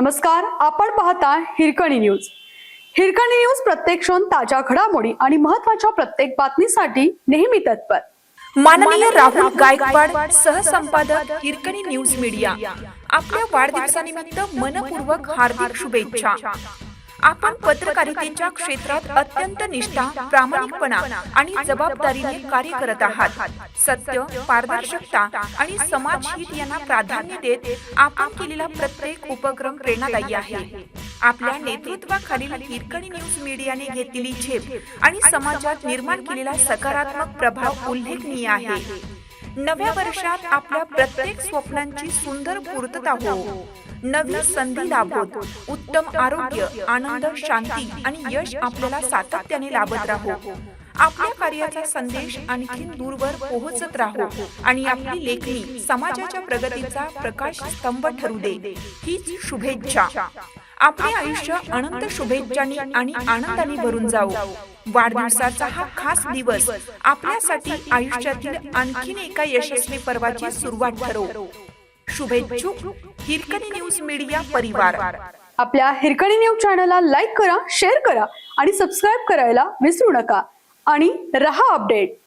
नमस्कार आपण पाहता हिरकणी न्यूज. हिरकणी न्यूज प्रत्येक क्षण ताज्या घडामोडी आणि महत्त्वाच्या प्रत्येक बातमीसाठी नेहमी तत्पर. माननीय राहुल गायकवाड सहसंपादक हिरकणी न्यूज मीडिया. आपल्या वाढदिवसानिमित्त मनपूर्वक हार्दिक शुभेच्छा. आपण पत्रकारितेच्या क्षेत्रात अत्यंत निष्ठा प्रामाणिकपणा आणि जबाबदारीने कार्य करत आहात. सत्य पारदर्शकता आणि समाजहित यांना प्राधान्य देत आपण केलेला प्रत्येक उपक्रम प्रेरणादायी आहे. आपल्या नेतृत्वाखालील हिरकणी न्यूज मीडियाने घेतलेली झेप आणि समाजात निर्माण केलेला सकारात्मक प्रभाव उल्लेखनीय आहे. नव्या वर्षात आपल्या प्रत्येक स्वप्नांची सुंदर पूर्तता हो नवी संधी लाभोत उत्तम आरोग्य आनंद शांती आणि यश आपल्याला सातत्याने लाभत राहो. आपल्या कार्याचा संदेश आणखी दूरवर पोहोचत राहो आणि आपली लेखणी समाजाच्या प्रगतीचा प्रकाश स्तंभ ठरू दे. हीच शुभेच्छा. आपले आयुष्य अनंत शुभेच्छांनी आणि आनंदाने भरून जाऊ वाढदिवसाचा हा खास दिवस आपल्यासाठी आयुष्यातील आणखीन एका यशस्वी पर्वाची सुरुवात ठरो शुभेच्छुक हिरकणी न्यूज मीडिया परिवार. आपल्या हिरकणी न्यूज चॅनलला लाईक करा शेअर करा आणि सबस्क्राईब करायला विसरू नका. आणि रहा अपडेट.